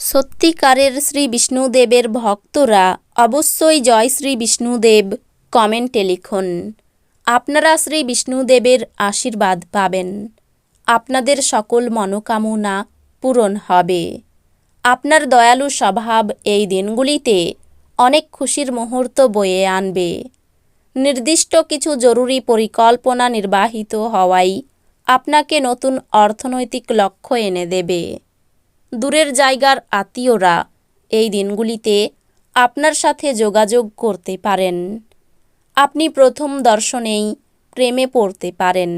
সত্যিকারের শ্রী বিষ্ণুদেবের ভক্তরা অবশ্যই জয় শ্রী বিষ্ণুদেব কমেন্টে লিখুন। আপনারা শ্রী বিষ্ণুদেবের আশীর্বাদ পাবেন। আপনাদের সকল মনোকামনা পূরণ হবে। আপনার দয়ালু স্বভাব এই দিনগুলিতে অনেক খুশির মুহূর্ত বয়ে আনবে। নির্দিষ্ট কিছু জরুরি পরিকল্পনা নির্বাহিত হওয়াই আপনাকে নতুন অর্থনৈতিক লক্ষ্য এনে দেবে। দূরের জায়গার আত্মীয়রা এই দিনগুলিতে আপনার সাথে যোগাযোগ করতে পারেন। আপনি প্রথম দর্শনেই প্রেমে পড়তে পারেন।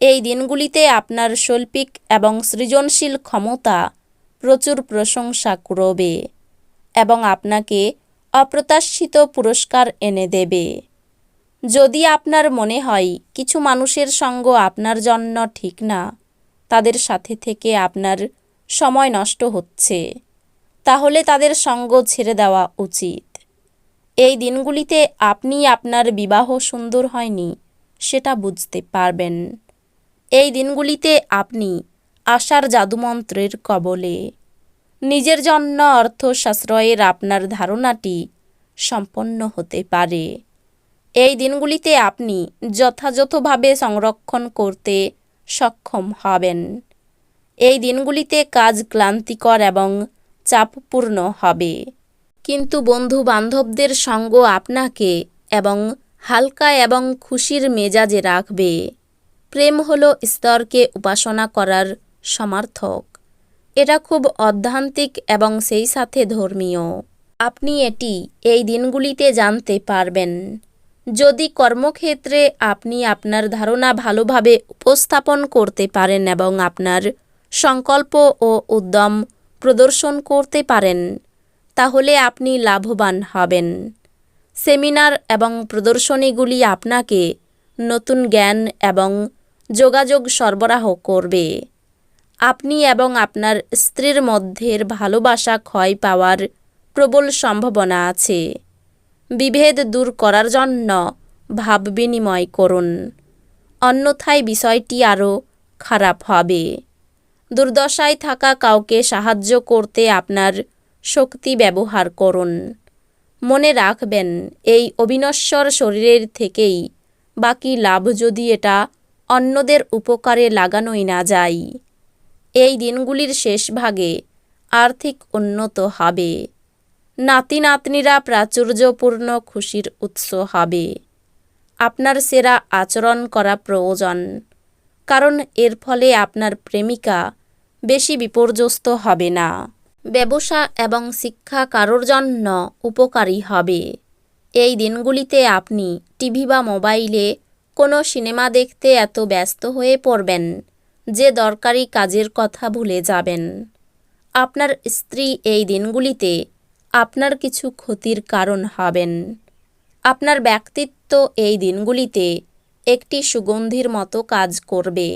এই দিনগুলিতে আপনার শৈল্পিক এবং সৃজনশীল ক্ষমতা প্রচুর প্রশংসা করবে এবং আপনাকে অপ্রত্যাশিত পুরস্কার এনে দেবে। যদি আপনার মনে হয় কিছু মানুষের সঙ্গ আপনার জন্য ঠিক না, তাদের সাথে থেকে আপনার সময় নষ্ট হচ্ছে। তাহলে তাদের সঙ্গ ছেড়ে দেওয়া উচিত। এই দিনগুলিতে আপনি আপনার বিবাহ সুন্দর হয়নি, সেটা বুঝতে পারবেন। এই দিনগুলিতে আপনি আশার জাদুমন্ত্রের কবলে। নিজের জন্য অর্থ সাশ্রয়ের আপনার ধারণাটি সম্পন্ন হতে পারে। এই দিনগুলিতে আপনি যথাযথভাবে সংরক্ষণ করতে সক্ষম হবেন। এই দিনগুলিতে কাজ ক্লান্তিকর এবং চাপপূর্ণ হবে। কিন্তু বন্ধু বান্ধবদের সঙ্গ আপনাকে এবং হালকা এবং খুশির মেজাজে রাখবে। প্রেম হল স্তরকে উপাসনা করার সমার্থক। এটা খুব অধ্যান্তিক এবং সেই সাথে ধর্মীয়। আপনি এটি এই দিনগুলিতে জানতে পারবেন। যদি কর্মক্ষেত্রে আপনি আপনার ধারণা ভালোভাবে উপস্থাপন করতে পারেন এবং আপনার সংকল্প ও উদ্যম প্রদর্শন করতে পারেন, তাহলে আপনি লাভবান হবেন। সেমিনার এবং প্রদর্শনীগুলি আপনাকে নতুন জ্ঞান এবং যোগাযোগ সরবরাহ করবে। আপনি এবং আপনার স্ত্রীর মধ্যের ভালোবাসা ক্ষয় পাওয়ার প্রবল সম্ভাবনা আছে। বিভেদ দূর করার জন্য ভাব বিনিময় করুন। অন্যথায় বিষয়টি আরও খারাপ হবে। দুর্দশায় থাকা কাউকে সাহায্য করতে আপনার শক্তি ব্যবহার করুন। মনে রাখবেন, এই অবিনশ্বর শরীরের থেকেই বাকি লাভ যদি এটা অন্যদের উপকারে লাগানোই না যায়। এই দিনগুলির শেষ ভাগে আর্থিক উন্নত হবে। নাতি নাতনিরা প্রাচুর্যপূর্ণ খুশির উৎস হবে। আপনার সেরা আচরণ করা প্রয়োজন, কারণ এর ফলে আপনার প্রেমিকা বেশি বিপর্যস্ত হবে না। ব্যবসা এবং শিক্ষা কারোর জন্য উপকারী হবে। এই দিনগুলিতে আপনি টিভি বা মোবাইলে কোনো সিনেমা দেখতে এত ব্যস্ত হয়ে পড়বেন যে দরকারি কাজের কথা ভুলে যাবেন। আপনার স্ত্রী এই দিনগুলিতে আপনার কিছু ক্ষতির কারণ হবেন। আপনার ব্যক্তিত্ব এই দিনগুলিতে একটি সুগন্ধির মতো কাজ করবে।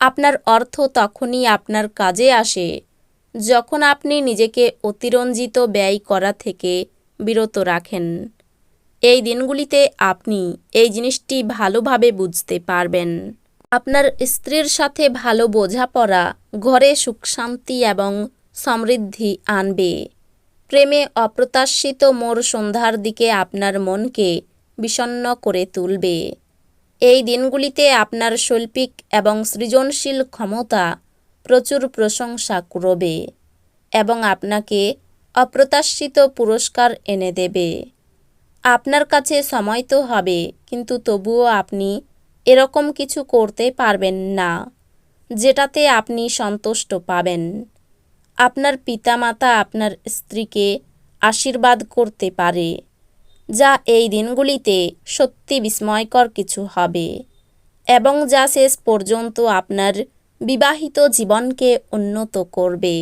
আপনার অর্থ তখনই আপনার কাজে আসে, যখন আপনি নিজেকে অতিরঞ্জিত ব্যয় করা থেকে বিরত রাখেন। এই দিনগুলিতে আপনি এই জিনিসটি ভালোভাবে বুঝতে পারবেন। আপনার স্ত্রীর সাথে ভালো বোঝাপড়া ঘরে সুখ শান্তি এবং সমৃদ্ধি আনবে। প্রেমে অপ্রত্যাশিত মোর সন্ধ্যার দিকে আপনার মনকে বিষণ্ণ করে তুলবে। এই দিনগুলিতে আপনার শৈল্পিক এবং সৃজনশীল ক্ষমতা প্রচুর প্রশংসা করবে এবং আপনাকে অপ্রত্যাশিত পুরস্কার এনে দেবে। আপনার কাছে সময় তো হবে, কিন্তু তবুও আপনি এরকম কিছু করতে পারবেন না, যেটাতে আপনি সন্তুষ্ট পাবেন। আপনার পিতামাতা আপনার স্ত্রীকে আশীর্বাদ করতে পারে। যা এই দিনগুলিতে সত্যি বিস্ময়কর কিছু হবে এবং যা শেষ পর্যন্ত আপনার বিবাহিত জীবনকে উন্নত করবে।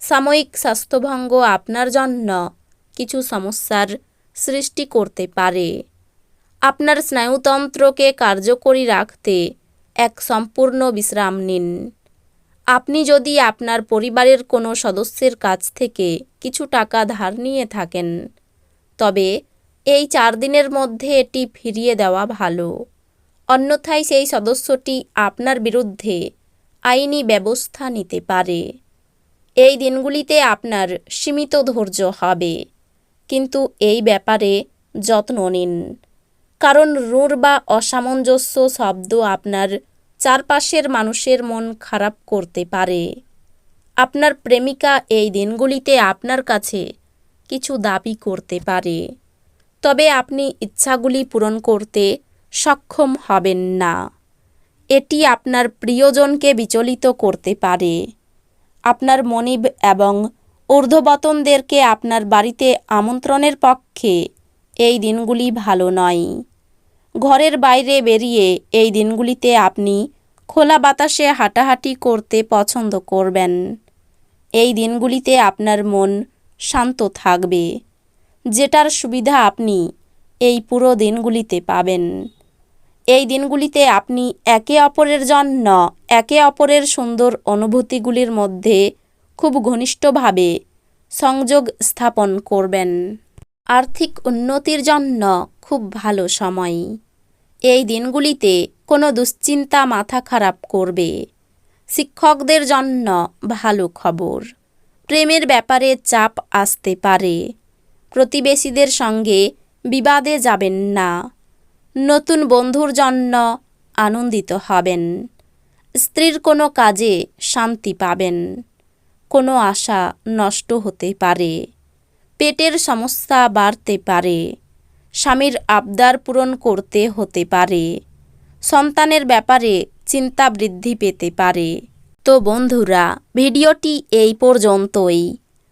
সাময়িক স্বাস্থ্যভঙ্গ আপনার জন্য কিছু সমস্যার সৃষ্টি করতে পারে। আপনার স্নায়ুতন্ত্রকে কার্যকরী রাখতে এক সম্পূর্ণ বিশ্রাম নিন। আপনি যদি আপনার পরিবারের কোনো সদস্যের কাছ থেকে কিছু টাকা ধার নিয়ে থাকেন, তবে এই চার দিনের মধ্যে এটি ফিরিয়ে দেওয়া ভালো। অন্যথায় সেই সদস্যটি আপনার বিরুদ্ধে আইনি ব্যবস্থা নিতে পারে। এই দিনগুলিতে আপনার সীমিত ধৈর্য হবে, কিন্তু এই ব্যাপারে যত্ন নিন। কারণ রূঢ় বা অসামঞ্জস্য শব্দ আপনার চারপাশের মানুষের মন খারাপ করতে পারে। আপনার প্রেমিকা এই দিনগুলিতে আপনার কাছে কিছু দাবি করতে পারে। তবে আপনি ইচ্ছাগুলি পূরণ করতে সক্ষম হবেন না। এটি আপনার প্রিয়জনকে বিচলিত করতে পারে। আপনার মনিব এবং ঊর্ধ্ববতনদেরকে আপনার বাড়িতে আমন্ত্রণের পক্ষে এই দিনগুলি ভালো নয়। ঘরের বাইরে বেরিয়ে এই দিনগুলিতে আপনি খোলা বাতাসে হাঁটাহাঁটি করতে পছন্দ করবেন। এই দিনগুলিতে আপনার মন শান্ত থাকবে। যেটার সুবিধা আপনি এই পুরো দিনগুলিতে পাবেন। এই দিনগুলিতে আপনি একে অপরের জন্য, একে অপরের সুন্দর অনুভূতিগুলির মধ্যে খুব ঘনিষ্ঠভাবে সংযোগ স্থাপন করবেন। আর্থিক উন্নতির জন্য খুব ভালো সময়। এই দিনগুলিতে কোনো দুশ্চিন্তা মাথা খারাপ করবে। শিক্ষকদের জন্য ভালো খবর। প্রেমের ব্যাপারে চাপ আসতে পারে। প্রতিবেশীদের সঙ্গে বিবাদে যাবেন না। নতুন বন্ধুর জন্য আনন্দিত হবেন। স্ত্রীর কোনো কাজে শান্তি পাবেন। কোনো আশা নষ্ট হতে পারে। পেটের সমস্যা বাড়তে পারে। স্বামীর আবদার পূরণ করতে হতে পারে। সন্তানের ব্যাপারে চিন্তা বৃদ্ধি পেতে পারে। তো বন্ধুরা, ভিডিওটি এই পর্যন্তই।